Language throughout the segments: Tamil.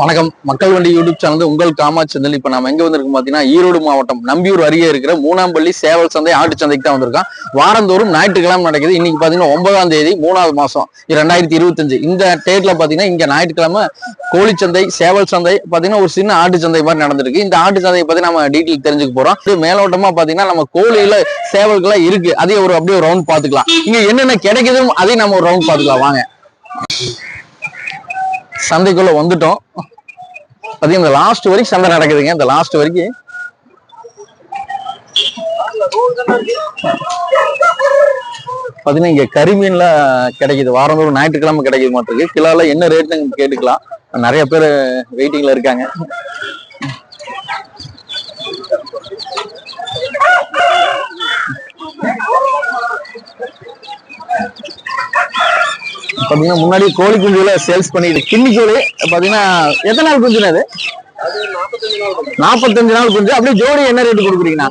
வணக்கம். மக்கள் வண்டி யூடியூப் சேனல் உங்கள் காமாச்சந்தல் இப்ப நம்ம எங்க வந்திருக்கோம் பாத்தீங்கன்னா ஈரோடு மாவட்டம் நம்பியூர் அருகே இருக்கிற மூணாம்பள்ளி சேவல் சந்தை ஆட்டு சந்தைக்கு தான் வந்திருக்கோம். வாரந்தோறும் ஞாயிற்றுக்கிழமை நடக்குது. இன்னைக்கு பாத்தீங்கன்னா ஒன்பதாம் தேதி மூணாவது மாசம் ரெண்டாயிரத்தி இருபத்தஞ்சு. இந்த டேட்ல பாத்தீங்கன்னா இங்க ஞாயிற்றுக்கிழமை கோழிச்சந்தை சேவல் சந்தை பாத்தீங்கன்னா ஒரு சின்ன ஆட்டு சந்தை மாதிரி நடந்திருக்கு. இந்த ஆட்டு சந்தையை பத்தி நம்ம டீட்டெயில் தெரிஞ்சுக்க போறோம். இது மேலோட்டமா பாத்தீங்கன்னா நம்ம கோழியில சேவல்கள்லாம் இருக்கு. அதே ஒரு அப்படியே ஒரு ரவுண்ட் பாத்துக்கலாம் இங்க என்னென்ன கிடைக்குதும் அதையும் நம்ம ஒரு ரவுண்ட் பாத்துக்கலாம் வாங்க. சந்தைக்குள்ள வந்துட்டோம். பார்த்தீங்கன்னா இந்த லாஸ்ட் வரைக்கும் சந்தை நடக்குதுங்க. இந்த லாஸ்ட் வரைக்கும். பார்த்தீங்கன்னா இங்க கறிமீன்லாம் கிடைக்குது. வாரந்தோறும் ஞாயிற்றுக்கிழமை கிடைக்குது மாட்டிருக்கு கிலோல என்ன ரேட்னு கேட்டுக்கலாம். நிறைய பேர் வெயிட்டிங்ல இருக்காங்க. பாத்தீங்கன்னா முன்னாடி கோழி குஞ்சுல சேல்ஸ் பண்ணிட்டு கிண்ணி கோழி பாத்தீங்கன்னா எத்தனை நாள் குஞ்சுனா அது? நாற்பத்தஞ்சு நாள் குஞ்சு. அப்படியே ஜோடி என்ன ரேட் கொடுக்குறீங்கண்ணா?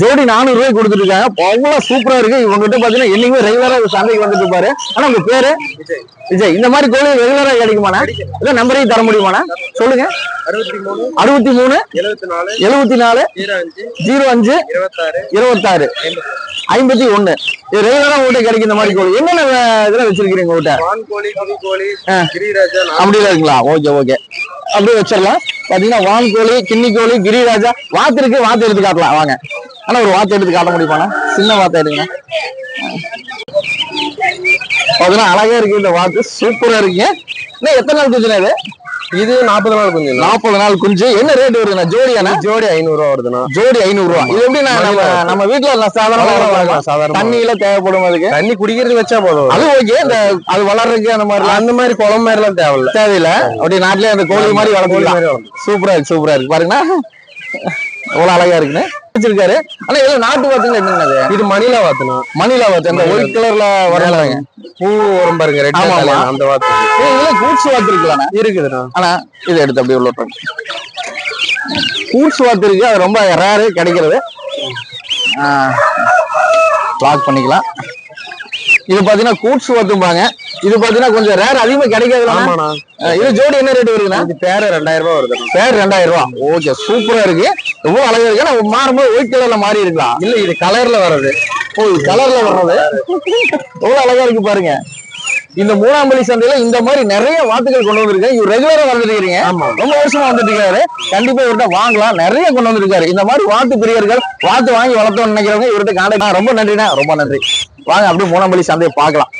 ஜோடி. நானூறு ரூபாய் கொடுத்துட்டு இருக்காங்க அவ்வளவு சூப்பரா இருக்கு. இவங்ககிட்ட பாத்தீங்கன்னா என்னைக்குமே ரெகுலரா சந்தைக்கு வந்துட்டு இருப்பாரு ஆனா உங்க பேரு? விஜய். இந்த மாதிரி கோழி ரெகுலரா கிடைக்குமாண்ணா? இதான் நம்பரையும் தர முடியுமாண்ணா? சொல்லுங்க. அறுபத்தி மூணு எழுபத்தி நாலு ஜீரோ அஞ்சு இருபத்தாறு ஐம்பத்தி ஒண்ணு. ரெகுலரா உங்ககிட்ட கிடைக்கும் இந்த மாதிரி கோழி. என்னென்ன இதெல்லாம் வச்சிருக்கீங்க. கிரிராஜா அப்படிலாம் இருக்குங்களா? Okay okay. அப்படியே வச்சிடலாம். பாத்தீங்கன்னா வான் கோழி கிண்ணி கோழி கிரிராஜா. வாத்து இருக்கு வாத்து எடுத்து காட்டலாம் வாங்க. ஆனா ஒரு வாத்து எடுத்து காட்ட முடியுமாண்ணா சின்ன வாத்தா எடுங்க. பாத்தீங்கன்னா அழகா இருக்கு இந்த வாத்து சூப்பரா இருக்குங்க. இன்னும் எத்தனை நாள் குஞ்சுனா இது? இது நாற்பது நாள் கொஞ்சம் நாற்பது நாள் குஞ்சு. என்ன ரேட் வருதுண்ணா? ஜோடியாண்ணா ஜோடி ஐநூறு ரூபா வருதுண்ணா. ஜோடி ஐநூறு ரூபா. இது எப்படின்னா நம்ம நம்ம வீட்டுல சாதாரண சாதாரணமா. தண்ணியில தேவைப்படும் அதுக்கு. தண்ணி குடிக்கிறது வச்சா போதும். அது ஓகே இந்த அது வளர்றதுக்கு அந்த மாதிரி அந்த மாதிரி குளம் மாதிரி எல்லாம் தேவையில்ல. தேவையில்ல. அப்படி நாட்டிலே அந்த கோழி மாதிரி கோழி வளர்த்துக்கலாம். மாதிரி வளர்த்து சூப்பரா இருக்கு சூப்பரா இருக்கு. பாருங்க எவ்வளவு அழகா இருக்குன்னு வச்சிருக்காரு. ஆனா ஏதோ நாட்டு வாத்துங்க என்னது இது? மணிலா வாத்துனா மணிலா வாத்து அந்த ஒயிட் கலர்ல வரலாங்க பூ வரும் பாருங்க ரெட். அந்த வாத்து இதுல கூட்ஸ் வாத்து இருக்குல்லண்ணா இருக்குதுண்ணா. ஆனா இதை எடுத்து அப்படியே உள்ள. கூட்ஸ் வாத்து இருக்கு அது ரொம்ப ரேரு கிடைக்கிறது. லாக் பண்ணிக்கலாம். இது பாத்தீங்கன்னா கூட்ஸ் வாத்தும்பாங்க இது பாத்தீங்கன்னா கொஞ்சம் ரேர் அதிகமா கிடைக்காது இது ஜோடி என்ன ரேட் வருதுண்ணா? இது பேர ரெண்டாயிரம் ரூபா வருதுண்ணா. பேர் ரெண்டாயிரம் ரூபா. ஓகே சூப்பரா இருக்கு. எவ்வளவு அழகா இருக்கு. ஆனா மாறும்போது ஒயிட் கலர்ல மாறி இருக்கலாம். இல்ல இது கலர்ல வர்றது. ஓ கலர்ல வர்றது? எவ்வளவு அழகா இருக்கு பாருங்க. இந்த மூணாம்பள்ளி சந்தையில இந்த மாதிரி நிறைய வாத்துகள் கொண்டு வந்திருக்காங்க இவர் ரெகுலரா ஆமா. ரொம்ப வருஷமா வந்துட்டு இருக்காரு கண்டிப்பா இவர்கிட்ட வாங்கலாம். நிறைய கொண்டு வந்திருக்காரு. இந்த மாதிரி வாத்து பிரியர்கள் வாத்து வாங்கி வளர்த்தோம்னு நினைக்கிறவங்க இவர்கிட்ட காண்டாக்ட் ரொம்ப நன்றிண்ணா. ரொம்ப நன்றி. வாங்க அப்படியே மூணாம்பள்ளி சந்தையை பார்க்கலாம்.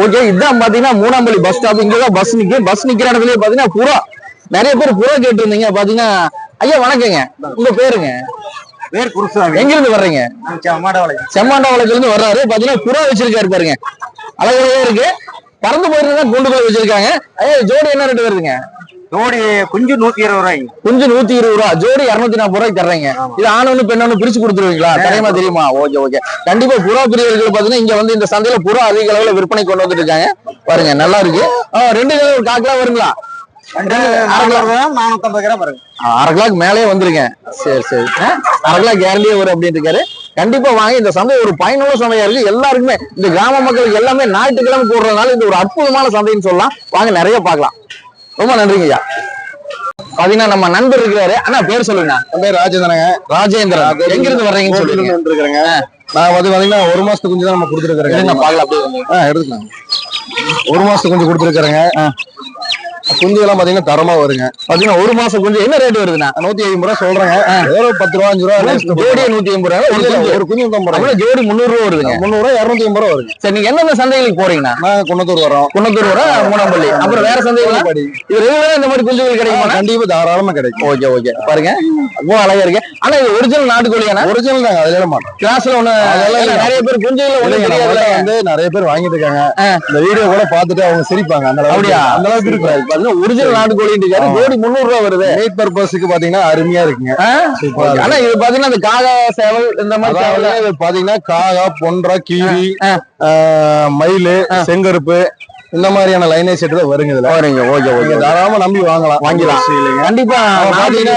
ஓகே இதான் பாத்தீங்கன்னா மூணாம்பள்ளி பஸ் ஸ்டாப் இங்கதான் பஸ் நிக்கு. பஸ் நிக்கிற இடத்துலயே பாத்தீங்கன்னா புறா. நிறைய பேர் புறா கேட்டு இருந்தீங்க பாத்தீங்கன்னா ஐயா வணக்கங்க. உங்க பேருங்க? பேர் குருசாமி எங்க இருந்து வர்றீங்க செம்மாண்டாவளத்துல இருந்து வர்றாரு. பாத்தீங்கன்னா புறா வச்சிருக்காரு பாருங்க. அழகழகா இருக்கு. பறந்து போயிருந்தா கூண்டுக்குள்ள வச்சிருக்காங்க. ஐயா ஜோடி என்ன ரேட் வருதுங்க? ஜோடி குஞ்சு நூத்தி இருபது ரூபாய் குஞ்சு நூத்தி இருபது ரூபா ஜோடி இருநூத்தி நாற்பது ரூபாய்க்கு தர்றீங்க. இது ஆணொன்னு பெண்ணொன்னு பிரிச்சு கொடுத்துருவீங்களா? தெரியுமா தெரியுமா? Okay okay. கண்டிப்பா புறா பிரியர்கள் பாத்தீங்கன்னா இங்க வந்து இந்த சந்தையில புறா அதிக அளவுல விற்பனை கொண்டு வந்துட்டு இருக்காங்க பாருங்க நல்லா இருக்கு. ரெண்டு கிலோ ஒரு கால் கிலோ வருங்களா? அரை கிலோக்கு மேலே வந்துருங்க. சரி சரி. அரை கிலோ கேரண்டியே வரும் அப்படின்னு இருக்காரு கண்டிப்பா வாங்கி இந்த சந்தை ஒரு பயனுள்ள சந்தையா இருக்கு. எல்லாருக்குமே இந்த கிராம மக்களுக்கு எல்லாமே ஞாயிற்றுக்கிழமை கூடுறதுனால இது ஒரு அற்புதமான சந்தைன்னு சொல்லலாம். வாங்க நிறைய பார்க்கலாம். ரொம்ப நன்றிங்க ஐயா. பாத்தீங்கன்னா நம்ம நண்பர் இருக்கிறாரு. அண்ணா பேர் சொல்லுங்க என் பேர் ராஜேந்திரங்க. ராஜேந்திரன். எங்க இருந்து வர்றீங்கன்னு சொல்லுங்க. வந்துருக்கிறேங்க. நான் வந்து பாத்தீங்கன்னா ஒரு மாசத்துக்கு குஞ்சு தான் நம்ம இருங்க, பார்க்கலாம் அப்படியே எடுத்துக்கலாம். ஒரு மாசத்துக்கு குஞ்சு கொடுத்துருக்கிறேங்க. குஞ்சு எல்லாம் பாத்தீங்கன்னா தரமா வருங்க. பாத்தீங்கன்னா ஒரு மாசம் கொஞ்சம் என்ன ரேட் வருதுண்ணா? நூத்தி ஐம்பது ரூபா சொல்றேங்க. ஏதோ பத்து ரூபா அஞ்சு ரூபா ஜோடியே நூத்தி எண்பது ரூபா ஒரு குஞ்சு. குஞ்சு போறோம் அவ்வளவு ஜோடி முந்நூறு ரூபா வருதுங்க. முந்நூறு ரூபா இருநூத்தி ஐம்பது ரூபா வருங்க சரி நீங்க எந்தெந்த சந்தைகளுக்கு போறீங்கண்ணா? நாங்க குன்னத்தூர் வரோம். குன்னத்தூர் வர மூணாம்பள்ளி அப்புறம் வேற சந்தைகள். இது ரெகுலரா இந்த மாதிரி குஞ்சுகள் கிடைக்குமா? கண்டிப்பா தாராளமா கிடைக்கும். Okay okay. பாருங்க. ரொம்ப அழகா இருக்கு. ஆனா இது ஒரிஜினல் நாட்டுக்கோழியானா ஒரிஜினல் தாங்க அதுல மாட்டோம். கிளாஸ்ல ஒண்ணு நிறைய பேர் குஞ்சுகள் ஒண்ணு வந்து நிறைய பேர் வாங்கிட்டு இருக்காங்க. இந்த வீடியோ கூட பார்த்துட்டு அவங்க சிரிப்பாங்க. அந்த அளவுக்கு அந்த அளவுக்கு இருக்கு ஒரிஜினல் இருக்காரு. ஆமா. ஜோடி முந்நூறு ரூபா வருது. மீட் பர்பஸ்க்கு பாத்தீங்கன்னா அருமையா இருக்குங்க. ஆனா இது பாத்தீங்கன்னா இந்த காகா சேவல் இந்த மாதிரி பாத்தீங்கன்னா காகா பொன்றா கீரி மயிலு. செங்கருப்பு இந்த மாதிரியான லைனேஜ் செட் தான் வருங்க இதுல. வரீங்க ஓகே ஓகே தாராளமா நம்பி வாங்கலாம். வாங்கிடலாம். கண்டிப்பா பாத்தீங்கன்னா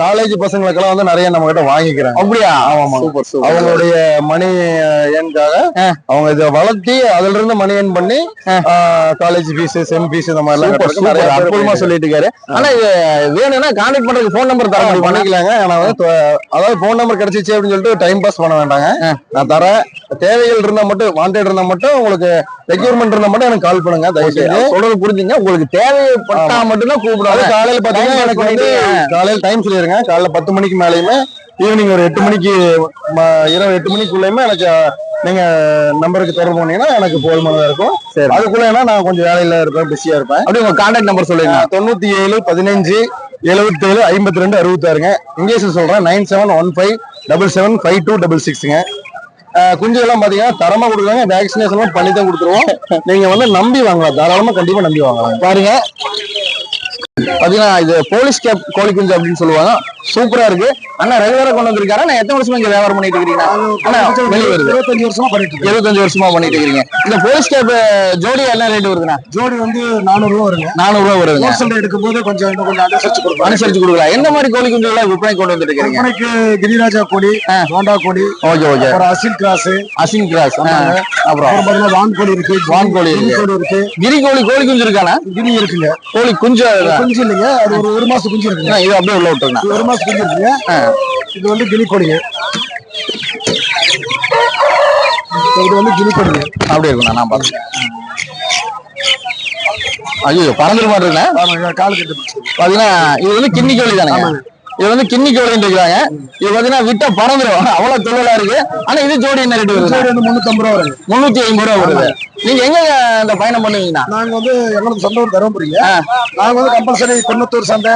காலேஜ் பசங்களுக்கெல்லாம் வந்து நிறைய நம்ம கிட்ட வாங்கிக்கிறாங்க. அப்படியா? ஆமாமா. Super super. அவங்களுடைய மணி ஆ. அவங்க இதை வளர்த்தி அதுல இருந்து மணி ஏன் பண்ணி காலேஜ் ஃபீஸ் செம் ஃபீஸ் இந்த மாதிரி எல்லாம் நிறைய அற்புதமா சொல்லிட்டு இருக்காரு ஆனா இது வேணும்னா கான்டாக்ட் பண்றதுக்கு ஃபோன் நம்பர் தர பண்ணிக்கலாங்க. ஆனா வந்து அதாவது போன் நம்பர் கிடைச்சிச்சு அப்படின்னு சொல்லிட்டு டைம் பாஸ் பண்ண வேண்டாங்க. நான் தரேன். தேவைகள் இருந்தா மட்டும் வாண்டட் இருந்தா மட்டும் உங்களுக்கு ரெக்யூர்மெண்ட் இருந்தா மட்டும் எனக்கு கால் பண்ணுங்க. தயவு செஞ்சு. சொல்றது புரிஞ்சுங்க உங்களுக்கு தேவைப்பட்டா மட்டும்தான் கூப்பிடுவாங்க. காலையில பாத்தீங்கன்னா எனக்கு வந்து காலையில டைம் சொல்லிருங்க காலைல பத்து மணிக்கு மேலயுமே ஈவினிங் ஒரு எட்டு மணிக்கு இரவு எட்டு மணிக்குள்ளயுமே எனக்கு நீங்க நம்பருக்கு தொடர்பு பண்ணீங்கன்னா எனக்கு போதுமானதா இருக்கும். சரி. அதுக்குள்ள நான் கொஞ்சம் வேலையில இருப்பேன் பிஸியா இருப்பேன். அப்படியே உங்க கான்டாக்ட் நம்பர் சொல்லுங்க தொண்ணூத்தி ஏழு பதினஞ்சு எழுபத்தி ஏழு ஐம்பத்தி ரெண்டு அறுபத்தாறுங்க இங்கிலீஷ்ல சொல்றேன் nine seven one five double seven five two double சிக்ஸ்ங்க குஞ்சுகள்லாம் பாத்தீங்கன்னா தரமா கொடுக்குறாங்க வேக்சினேஷன் பண்ணி தான் கொடுத்துருவோம். நீங்க வந்து நம்பி வாங்கலாம். தாராளமா கண்டிப்பா நம்பி வாங்கலாம். பாருங்க. பாத்தீங்கன்னா இது போலீஸ் கேப் கோழி குஞ்சு அப்படின்னு சொல்லுவாங்க. சூப்பரா இருக்கு. அண்ணா ரெகுலரா கொண்டு வந்திருக்காரு. நான் எத்தனை வருஷமா இங்க வியாபாரம் பண்ணிட்டு இருக்கீங்க வருது. இருபத்தஞ்சு வருஷமா பண்ணிட்டு இருக்கேன். இருபத்தஞ்சு வருஷமா பண்ணிட்டு இருக்கீங்க. இந்த போலீஸ் கேப் ஜோடி என்ன ரேட் வருதுண்ணா? ஜோடி வந்து நானூறு ரூபா வருங்க. நானூறு ரூபா ஹோல்சேல் எடுக்கும் போது கொஞ்சம் இன்னும் கொஞ்சம் அனுசரிச்சு கொடுப்பாங்க அனுசரிச்சு கொடுக்கலாம். எந்த மாதிரி கோழி குஞ்சுகளை விற்பனை கொண்டு வந்துட்டு இருக்கீங்க? விற்பனைக்கு கிரிராஜா கொடி ஹோண்டா கொடி ஓகே ஓகே. அப்புறம் அசில் கிராஸ். அசின் கிராஸ். அப்புறம்? பாத்தீங்கன்னா வான் கோழி இருக்கு. வான் கோழி இருக்கு. கோழி கிரி கோழி கோழி குஞ்சு இருக்காண்ணா? கிரி இருக்குங்க. கோழி குஞ்சு. குஞ்சு இல்லைங்க அது ஒரு ஒரு மாசம் குஞ்சு இருக்குங்க இது அப்படியே உள்ள விட்டுருங்க. ஒரு மாசம் குஞ்சு இருக்குங்க இது வந்து கிளி கோழிங்க இது வந்து கிளி கோழிங்க அப்படியே இருக்குண்ணா நான் பாருங்க ஐயோ பறந்துட ஆமாங்க கால் கட்டு பாத்தீங்கன்னா இது வந்து கிண்ணி கோழி தானே இது வந்து கிண்ணி கோழின்னு இது பாத்தீங்கன்னா விட்டா பறந்துடும் அவ்வளவு தொழிலா இருக்கு. ஆனா இது ஜோடி என்ன ரேட் வருது? முன்னூத்தி ஐம்பது ரூபா வருங்க. முன்னூத்தி ஐம்பது ரூபா வருது. நீங்க எங்க இந்த பயணம் பண்ணுவீங்கண்ணா? நாங்க வந்து எங்களுக்கு சொந்த ஊர் தருமபுரிங்க. நாங்க வந்து கம்பல்சரி குன்னத்தூர் சந்தை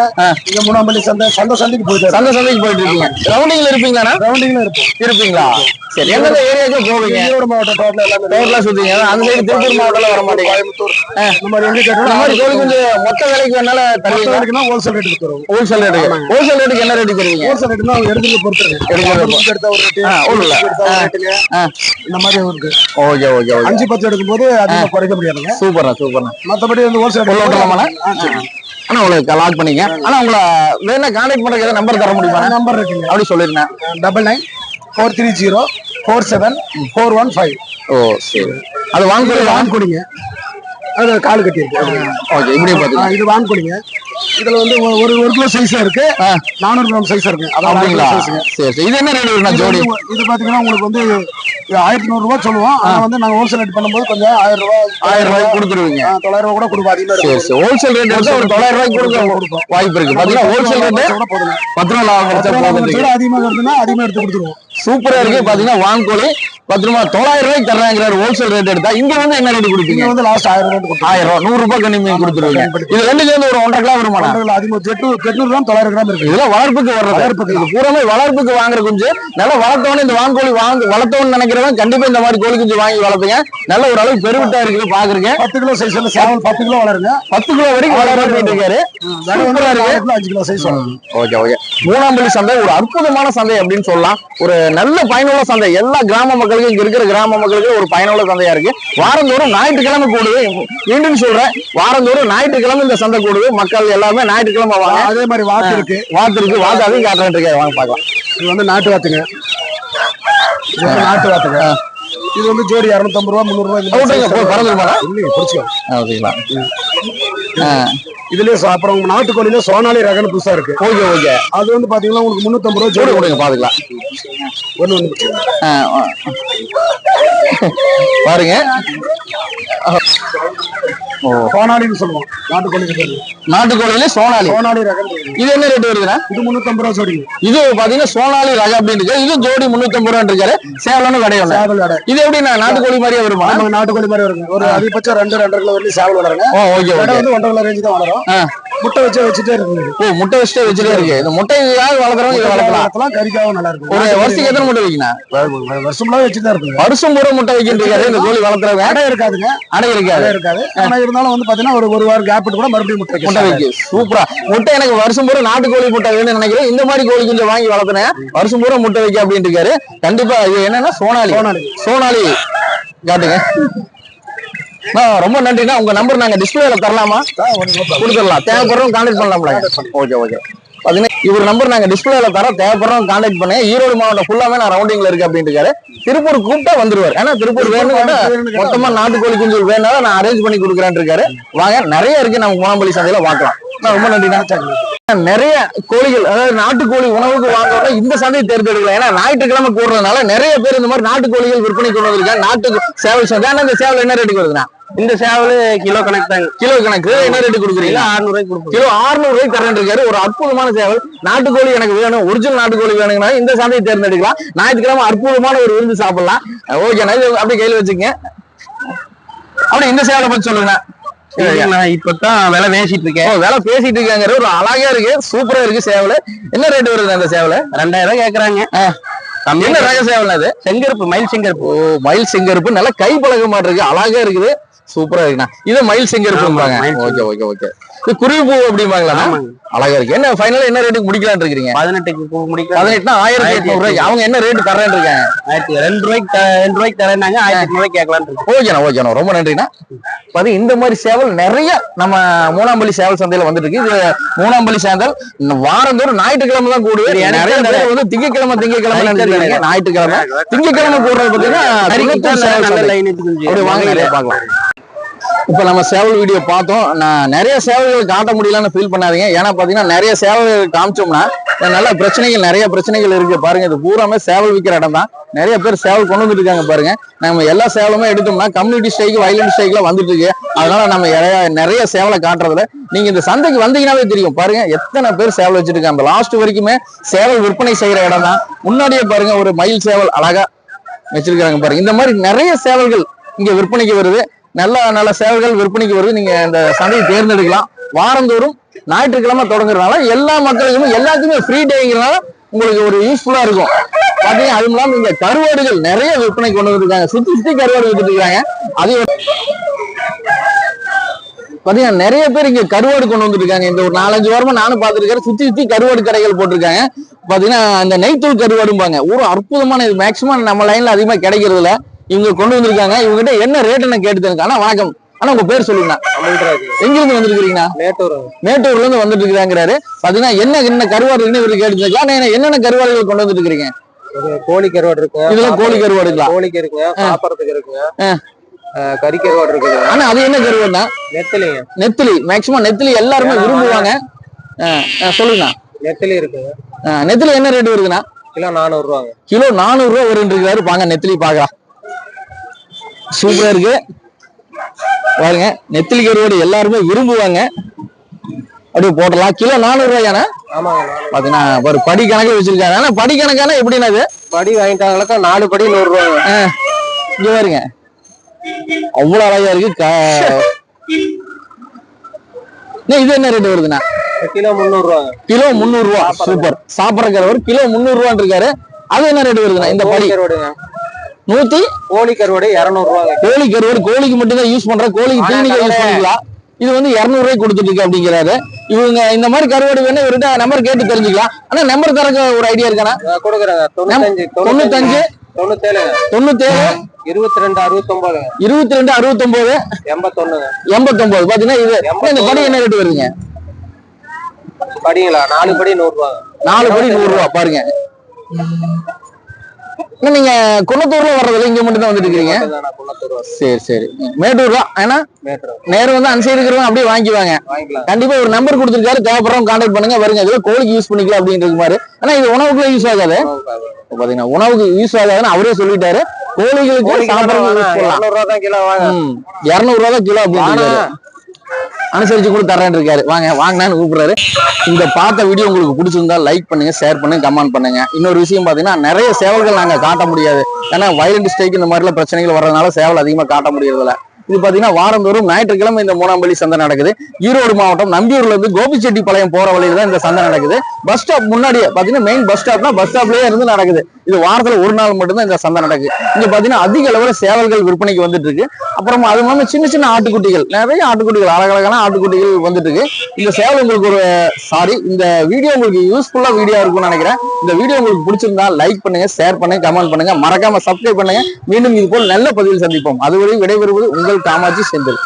இங்க மூணாம்பள்ளி சந்தை சந்தை சந்தைக்கு போயிட்டு சந்தை சந்தைக்கு போயிட்டு இருக்கீங்க. ரவுண்டிங்ல இருப்பீங்களாண்ணா? ரவுண்டிங்ல இருப்போம். இருப்பீங்களா? சரி எந்தெந்த ஏரியாவுக்கு போவீங்க? ஈரோடு மாவட்டம் டோட்டல் எல்லாமே டோட்டலா சுத்தீங்க அந்த சைடு திருப்பூர் மாவட்டம்ல வர மாட்டீங்க. கோயம்புத்தூர் இந்த மாதிரி எங்க இந்த மாதிரி கோழி கேட்டாலும் குஞ்சு மொத்த விலைக்கு வேணால ரேட்டுக்குன்னா ஹோல்சேல் ரேட்டுக்கு தருவோம். ஹோல்சேல் ரேட்டுக்கு ஹோல்சேல் ரேட்டுக்கு என்ன ரேட்டுக்கு தருவீங்க? ஹோல்சேல் ரேட்டுனா அவங்க எடுக்கிறத பொறுத்து. எடுக்கிறத எடுத்தா ஒரு ரேட்டு. இந்த மாதிரி இருக்கு ஓகே ஓகே. அஞ்சு பத்து எடுக்கும்போது அதிகமா குறைக்க முடியாதுங்க. சூப்பர்ண்ணா சூப்பர்ண்ணா. மத்தபடி வந்து ஹோல்சேல் ஆனா உங்களுக்கு லாக் பண்ணிங்க ஆனா உங்களை வேணா கான்டாக்ட் பண்றதுக்கு ஏதாவது நம்பர் தர முடியுமா நம்பர் இருக்குங்க. அப்படி சொல்லிருந்தேன் double nine four three zero four seven four one five ஓ சரி. அது வாங்க வான் கொடிங்க. அது கால் கட்டி இருக்கு. ஓகே இப்படியே ஆ, பாத்துக்கலாம் இது வான் கொடிங்க. இதுல வந்து ஒரு ஒரு- கிலோ சைஸா இருக்கு. நானூறு கிராம் சைஸ் இருக்கு. அதான் அப்படிங்களா. சரி சரி. இது என்ன ரேட் ஜோடி? இது பாத்தீங்கன்னா உங்களுக்கு வந்து ஆயிரத்தி நூறு ரூபாய் சொல்லுவோம். ஆனா வந்து நாங்க ஹோல்சேல் ரேட் பண்ணும்போது கொஞ்சம் ஆயிரம் ரூபாய் ஆயிரம் ரூபாய்க்கு கொடுத்துருவீங்க. தொள்ளாயிரம் ரூபாய் கூட கொடுப்போம். அதிகமா சரி சரி. ஹோல்சேல் ரேட் வந்து ஒரு தொள்ளாயிரம் ரூபாய்க்கு கொடுக்க வாய்ப்பு இருக்கு. பாத்தீங்கன்னா ஹோல்சேல் ரேட் பத்து ரூபா லாபம் கிடைச்சா பத்து ரூபா போதும் விட அதிகமா வருதுன்னா அதிகமா எடுத்து கொடுத்துருவோம். சூப்பரா இருக்கு. பாத்தீங்கன்னா வான்கோழி பத்து ரூபா தொள்ளாயிரம் ரூபாய்க்கு தர்றாங்கிறாரு. ஹோல்சேல் ரேட் எடுத்தா இங்க வந்து என்ன ரேட் கொடுப்பீங்க? வந்து லாஸ்ட் ஆயிரம் ரூபாய் ஆயிரம் ரூபாய் நூறு ரூபாய் கண்ணி மீன் கொடுத்துருவீங்க. இது ரெண்டு சேர்ந்து ஒரு ஒன்றரை கிலோ வருமானா அதிகமா எட்நூறு எட்நூறு கிராம் தொள்ளாயிரம் கிராம் இருக்கு. இதெல்லாம் வளர்ப்புக்கு வர்றது. இது பூராமே வளர்ப்புக்கு வாங்குற குஞ்சு. நல்லா வளர்த்தவனே இந்த வான்கோழி வாங்க வளர்த்தவன்னு நினைக்கிறவன் கண்டிப்பா இந்த மாதிரி கோழி குஞ்சு வாங்கி வளர்த்துங்க நல்ல ஒரு அளவுக்கு பெருவிட்டா இருக்குது பாக்குறீங்க பத்து கிலோ சைஸ் சேவல் பத்து கிலோ வளருங்க. பத்து கிலோ வரைக்கும் வளர்ந்துட்டு இருக்காரு. இருக்கு. அஞ்சு kilo size okay okay. Munampalli சந்தை ஒரு அற்புதமான சந்தை அப்படின்னு சொல்லலாம். ஒரு நல்ல பயனுள்ள சந்தை. எல்லா கிராம மக்களுக்கும் இங்க இருக்கிற கிராம மக்களுக்கு ஒரு பயனுள்ள சந்தையா இருக்கு. வாரந்தோறும் ஞாயிற்றுக்கிழமை கூடுது. மீண்டும் சொல்றேன் வாரந்தோறும் ஞாயிற்றுக்கிழமை இந்த சந்தை கூடுது. மக்கள் எல்லாமே ஞாயிற்றுக்கிழமை வாங்க. அதே மாதிரி வாத்து இருக்கு. வாத்து இருக்கு. வாத்து அதையும் காட்டுறேன் இருக்காரு வாங்க பார்க்கலாம். இது வந்து நாட்டு வாத்துங்க. நாட்டு வாத்துங்க. இது வந்து ஜோடி இரநூத்தம்பது ரூபா முந்நூறு ரூபாய் பறந்துருமாடா? இல்லைங்க பிடிச்சிக்கோ ஓகேங்களா இதுலயே அப்புறம் உங்க நாட்டுக்கோழில சோனாலி ரகன்னு புதுசா இருக்கு. Okay okay. அது வந்து பாத்தீங்கன்னா உங்களுக்கு முன்னூத்தம்பது ரூபா ஜோடி கொடுங்க பாத்துக்கலாம். ஒண்ணு ஒண்ணு. பாருங்க. சோனாலின்னு சொல்லுவோம். நாட்டுக்கோழி. நாட்டுக்கோழியில சோனாலி. சோனாலி ரகம் இது என்ன ரேட் வருதுண்ணா? இது முன்னூத்தம்பது ரூபா ஜோடிங்க இது பாத்தீங்கன்னா சோனாலி ரகம் அப்படின்னு இது ஜோடி முன்னூத்தி ஐம்பது ரூபா இருக்காரு சேவலன்னு கிடையாது சேவல் வடை. இது எப்படின்னா நாட்டுக்கோழி மாதிரியே வருமா? நாட்டுக்கோழி மாதிரி வருங்க. ஒரு அதிகபட்சம் ரெண்டு ரெண்டரை கிலோ வரைக்கும் சேவல் வளருங்க ஓகே வந்து ஒன்றரை கிலோ ரேஞ்சு தான் வளரும். முட்டை வச்சு வச்சுட்டே இருக்குங்க. ஓ முட்டை வச்சுட்டே வச்சுட்டே இருக்கு இந்த முட்டை யாரும் வளர்க்குறவங்க இதை வளர்க்கலாம். கறிக்காவும் நல்லா இருக்கும். ஒரு வருஷத்துக்கு எத்தனை முட்டை வைக்கணும்? வருஷம்லாம் வச்சுதான் இருக்குங்க வருஷம் பூரா முட்டை வைக்கிட்டு இந்த கோழி வளர்க்குறவங்க. அடை இருக்காதுங்க. அடை இருக்காது. இருக்காது. ஆனா இருந்தாலும் வந்து பாத்தீங்கன்னா ஒரு ஒரு வாரம் கேப் கூட மறுபடியும் முட்டை முட்டை வைக்கு சூப்பரா. முட்டை எனக்கு வருஷம் பூரா நாட்டுக்கோழி முட்டை வேணும்னு நினைக்கிறேன். இந்த மாதிரி கோழி கொஞ்சம் வாங்கி வளர்த்துனேன் வருஷம் பூரா முட்டை வைக்க அப்படின்னு இருக்காரு. கண்டிப்பா இது என்னன்னா சோனாலி. சோனாலி. சோனாலி. காட்டுங்க. ரொம்ப நன்றிண்ணா. உங்க நம்பர் நாங்க டிஸ்பிளேல தரலாமா? கொடுத்துடலாம். தேவைப்படுறோம் கான்டாக்ட் பண்ணலாம்ல ஓகே ஓகே. பாத்தீங்கன்னா இவர் நம்பர் நாங்க டிஸ்பிளேல தர தேவைப்படுறோம் கான்டாக்ட் பண்ணேன் ஈரோடு மாவட்டம் ஃபுல்லாமே நான் ரவுண்டிங்ல இருக்கு அப்படின்னு இருக்காரு திருப்பூர் கூப்பிட்டா வந்துருவார். ஏன்னா திருப்பூர் வேணும் மொத்தமா நாட்டுக்கோழி குஞ்சு வேணாலும் நான் அரேஞ்ச் பண்ணி கொடுக்குறேன் இருக்காரு வாங்க நிறைய இருக்கு. நம்ம முனாம்பள்ளி சந்தையில பார்க்கலாம் ரொம்ப நன்றிண்ணா. நிறைய கோழிகள் அதாவது நாட்டுக்கோழி உணவுக்கு வாங்குறவங்க இந்த சந்தையை தேர்ந்தெடுக்கலாம் ஏன்னா ஞாயிற்றுக்கிழமை கூடுறதுனால நிறைய பேர் இந்த மாதிரி நாட்டுக்கோழிகள் விற்பனை கொண்டு வந்திருக்காங்க. நாட்டு சேவல் சந்தை. ஆனா இந்த சேவல் என்ன ரேட்டுக்கு வருதுண்ணா? இந்த சேவல் கிலோ கணக்கு தாங்க. கிலோ கணக்கு. என்ன ரேட்டு கொடுக்குறீங்க? ஆறுநூறு ரூபாய்க்கு கொடுப்போம். கிலோ 600 ரூபாய்க்கு தரேன் இருக்காரு ஒரு அற்புதமான சேவல். நாட்டுக்கோழி எனக்கு வேணும். ஒரிஜினல் நாட்டுக்கோழி வேணுங்கன்னா இந்த சந்தையை தேர்ந்தெடுக்கலாம். ஞாயிற்றுக்கிழமை அற்புதமான ஒரு விருந்து சாப்பிடலாம். ஓகேண்ணா இது அப்படியே கையில வச்சுக்கங்க. அப்படி இந்த சேவலை பத்தி சொல்லுங்க நான் இப்பதான் விலை பேசிட்டு இருக்கேன். வேலை பேசிட்டு இருக்காங்க ஒரு அழகா இருக்கு. சூப்பரா இருக்கு சேவல். என்ன ரேட் வருது அந்த சேவல்? ரெண்டாயிரம் ரூபாய் கேக்குறாங்க. என்ன ரக சேவல் அது செங்கருப்பு மயில் செங்கருப்பு. ஓ மயில் செங்கருப்பு. நல்லா கை பழக மாட்டு இருக்கு. அழகா இருக்குது. சூப்பரா இருக்குண்ணா. இது மயில் மயில் ஓகே ஓகே ஓகே. இது குருவி பூ அப்படிம்பாங்களா. அழகா இருக்கு. என்ன ஃபைனலா என்ன ரேட்டுக்கு முடிக்கலாம்னு இருக்கீங்க பதினெட்டுக்கு கு- முடிக்கலாம். பதினெட்டுனா ஆயிரத்தி எட்நூறு ரூபாய்க்கு. அவங்க என்ன ரேட் தரேன் இருக்காங்க? ஆயிரத்தி ரெண்டு ரூபாய்க்கு ரெண்டு ரூபாய்க்கு தரேன்னாங்க ஆயிரத்தி எட்நூறு கேட்கலான்னு ஓகேண்ணா ஓகேண்ணா ரொம்ப நன்றிண்ணா. பாதி இந்த மாதிரி சேவல் நிறைய நம்ம மூணாம்பள்ளி சேவல் சந்தையில வந்துட்டு இருக்கு இது மூணாம்பள்ளி சேந்தல். வாரந்தோறும் ஞாயிற்றுக்கிழமை தான் கூடுது. நிறைய பேர் வந்து திங்கக்கிழமை திங்கக்கிழமை ஞாயிற்றுக்கிழமை. திங்கக்கிழமை கூடுறது பாத்தீங்கன்னா வாங்க பார்க்கலாம். இப்ப நம்ம சேவல் வீடியோ பார்த்தோம். நான் நிறைய சேவல்கள் காட்ட முடியலன்னு ஃபீல் பண்ணாதீங்க. ஏன்னா பாத்தீங்கன்னா நிறைய சேவல்கள் காமிச்சோம்னா நல்ல பிரச்சனைகள் நிறைய பிரச்சனைகள் இருக்கு. பாருங்க இது பூராமே சேவல் விற்கிற இடம் தான். நிறைய பேர் சேவல் கொண்டு வந்துட்டு இருக்காங்க பாருங்க. நம்ம எல்லா சேவலுமே எடுத்தோம்னா கம்யூனிட்டி ஸ்ட்ரைக் வயலண்ட் ஸ்ட்ரைக்ல வந்துட்டு இருக்கு அதனால நம்ம நிறைய நிறைய சேவலை காட்டுறதுல நீங்க இந்த சந்தைக்கு வந்தீங்கன்னாவே தெரியும். பாருங்க எத்தனை பேர் சேவல் வச்சிருக்காங்க. லாஸ்ட் வரைக்குமே சேவல் விற்பனை செய்யற இடம் தான். முன்னாடியே பாருங்க ஒரு மயில் சேவல் அழகா வச்சிருக்காங்க பாருங்க. இந்த மாதிரி நிறைய சேவல்கள் இங்க விற்பனைக்கு வருது. நல்ல நல்ல சேவைகள் விற்பனைக்கு வருது. நீங்க இந்த சந்தையை தேர்ந்தெடுக்கலாம். வாரந்தோறும் ஞாயிற்றுக்கிழமை தொடங்குறதுனால எல்லா மக்களுக்குமே எல்லாத்துக்குமே ஃப்ரீ டேங்கிறனால உங்களுக்கு ஒரு யூஸ்ஃபுல்லா இருக்கும். பாத்தீங்கன்னா அதுவும் இல்லாம இங்க கருவாடுகள் நிறைய விற்பனை கொண்டு வந்துருக்காங்க. சுத்தி சுத்தி கருவாடு வித்துட்டு இருக்காங்க. அது பாத்தீங்கன்னா நிறைய பேர் இங்க கருவாடு கொண்டு வந்துருக்காங்க இந்த ஒரு நாலஞ்சு வாரமா நானும் பாத்துருக்கேன் சுத்தி சுத்தி கருவாடு கடைகள் போட்டிருக்காங்க. பாத்தீங்கன்னா இந்த நெய்த்தூள் கருவாடும்பாங்க. ஒரு அற்புதமான இது மேக்சிமம் நம்ம லைன்ல அதிகமா கிடைக்கிறது இல்லை இவங்க கொண்டு வந்திருக்காங்க. இவங்க கிட்ட என்ன ரேட் என்ன கேட்டு தெரிஞ்சுக்க. ஆனா வணக்கம். ஆனா உங்க பேர் சொல்லுங்க அமல்ராஜ் எங்க இருந்து வந்திருக்கீங்கண்ணா மேட்டூர் மேட்டூர்ல இருந்து வந்துட்டு இருக்கிறாங்கிறாரு பாத்தீங்கன்னா என்ன என்ன கருவாடு இருக்குன்னு இவரு கேட்டு தெரிஞ்சுக்கலாம். என்னென்ன கருவாடுகள் கொண்டு வந்துட்டு இருக்கீங்க கோழி கருவாடு இருக்கு இதெல்லாம் கோழி கருவாடுங்களா? கோழிக்கு இருக்குங்க. சாப்பிடறதுக்கு இருக்குங்க. கறி கருவாடு இருக்குது. ஆனா அது என்ன கருவாடுனா நெத்திலிங்க நெத்திலி. மேக்சிமம் நெத்திலி எல்லாருமே விரும்புவாங்க. ஆ, ஆ, சொல்லுங்க நெத்திலி இருக்குங்க. நெத்திலி என்ன ரேட் வருதுண்ணா? கிலோ நானூறு ரூபாங்க கிலோ நானூறு ரூபா வருன்னு இருக்காரு பாங்க நெத்திலி பாக்கலாம் சூப்பரா இருக்கு. பாருங்க நெத்திலி கருவாடு எல்லாருமே விரும்புவாங்க. அப்படியே போடலாம் கிலோ நானூறு நானூறு. பாத்தீங்கன்னா ஒரு படி கணக்கு வச்சிருக்காங்க. ஆனா படி கணக்கான எப்படின்னா இது? படி வாங்கிட்டாங்களாக்கா நாலு படி நூறு ரூபாங்க இங்க பாருங்க. அவ்வளவு அழகா இருக்கு. இது என்ன ரேட் வருதுண்ணா? கிலோ முந்நூறு ரூபாங்க கிலோ முந்நூறு ரூபா சூப்பர். சாப்பிட்ற கருவாடு கிலோ முந்நூறு ரூபான்னு இருக்காரு. அது என்ன ரேட் வருதுண்ணா இந்த படி? நூத்தி கோழி கருவாடு இருநூறு ரூபாங்க கோழி கருவாடு கோழிக்கு மட்டும் தான் யூஸ் பண்ற கோழிக்கு தீனிக்கு யூஸ் பண்ணிக்கலாம். இது வந்து 200 ரூபாய்க்கு கொடுத்துட்டு இருக்கு அப்படிங்கிறாரு. இவங்க இந்த மாதிரி கருவாடு வேணும் இவர்கிட்ட நம்பர் கேட்டு தெரிஞ்சுக்கலாம். ஆனா நம்பர் தரக்கு ஒரு ஐடியா இருக்கானா? கொடுக்குறேங்க. தொண்ணூத்தஞ்சு தொண்ணூத்தஞ்சு தொண்ணூத்தேழுங்க தொண்ணூத்தேழு இருபத்தி ரெண்டு அறுபத்தொன்பதுங்க இருபத்தி ரெண்டு அறுபத்தொன்பது எண்பத்தொன்னுங்க எண்பத்தொன்பது பாத்தீங்கன்னா இது இந்த படி என்ன ரேட் வருதுங்க? படிங்களா நாலு படி நூறு நாலு படி நூறு ரூபா பாருங்க. அண்ணா, நீங்க குன்னத்தூர்ல வர்றதில்ல இங்க மட்டும் தான் வந்துட்டு இருக்கீங்க? சரி சரி. மேட்டூர் தான். ஏன்னா நேரம் வந்து அன்சைடு இருக்கிறவங்க அப்படியே வாங்கிக்குவாங்க. கண்டிப்பா ஒரு நம்பர் கொடுத்துருக்காரு தேவைப்படுறவங்க கான்டாக்ட் பண்ணுங்க வருங்க. இதுல கோழிக்கு யூஸ் பண்ணிக்கலாம் அப்படின்னு மாதிரி ஆனா இது உணவுக்குள்ள யூஸ் ஆகாது. பாத்தீங்கன்னா உணவுக்கு யூஸ் ஆகாதுன்னு அவரே சொல்லிட்டாரு. கோழிகளுக்கு சாப்பிடறதுக்கு யூஸ் பண்ணலாம் இரநூறு ரூபா தான் கிலோ வாங்க. 200 ரூபா தான் கிலோ அப்படின்னு அனுசரிச்சு கூட தரேன் இருக்காரு. வாங்க வாங்கினான்னு கூப்பிடுறாரு. இந்த பார்த்த வீடியோ உங்களுக்கு பிடிச்சிருந்தா லைக் பண்ணுங்க ஷேர் பண்ணுங்க கமெண்ட் பண்ணுங்க. இன்னொரு விஷயம் பாத்தீங்கன்னா நிறைய சேவல்கள் நாங்க காட்ட முடியாது. ஏன்னா வயலண்ட் ஸ்டேக் இந்த மாதிரிலாம் பிரச்சனைகள் வர்றதுனால சேவல் அதிகமா காட்ட முடியறதில்ல. இது பாத்தீங்கன்னா வாரந்தோறும் ஞாயிற்றுக்கிழமை இந்த மூணாம் பள்ளி சந்தை நடக்குது. ஈரோடு மாவட்டம் நம்பியூர்ல இருந்து கோபிச்செட்டிப்பாளையம் போற வழியில தான் இந்த சந்தை நடக்குது. பஸ் ஸ்டாப் முன்னாடியே பாத்தீங்கன்னா மெயின் பஸ் ஸ்டாப்னா பஸ் ஸ்டாப்லயே இருந்து நடக்குது. இது வாரத்துல ஒரு நாள் மட்டும்தான் இந்த சந்தை நடக்குது. இங்க பாத்தீங்கன்னா அதிக அளவுல சேவல்கள் விற்பனைக்கு வந்துட்டு இருக்கு அப்புறம் அது இல்லாம சின்ன சின்ன ஆட்டுக்குட்டிகள் நிறைய ஆட்டுக்குட்டிகள் அழகழகான ஆட்டுக்குட்டிகள் வந்துட்டு இருக்கு இந்த சேவல் உங்களுக்கு ஒரு சாரி இந்த வீடியோ உங்களுக்கு யூஸ்ஃபுல்லா வீடியோ இருக்கும்னு நினைக்கிறேன். இந்த வீடியோ உங்களுக்கு பிடிச்சிருந்தா லைக் பண்ணுங்க ஷேர் பண்ணுங்க கமெண்ட் பண்ணுங்க. மறக்காம சப்ஸ்கிரைப் பண்ணுங்க. மீண்டும் இது போல் நல்ல பதிவில் சந்திப்போம். அதுவரை விடைபெறுவது உங்கள் காமாட்சி செந்தில்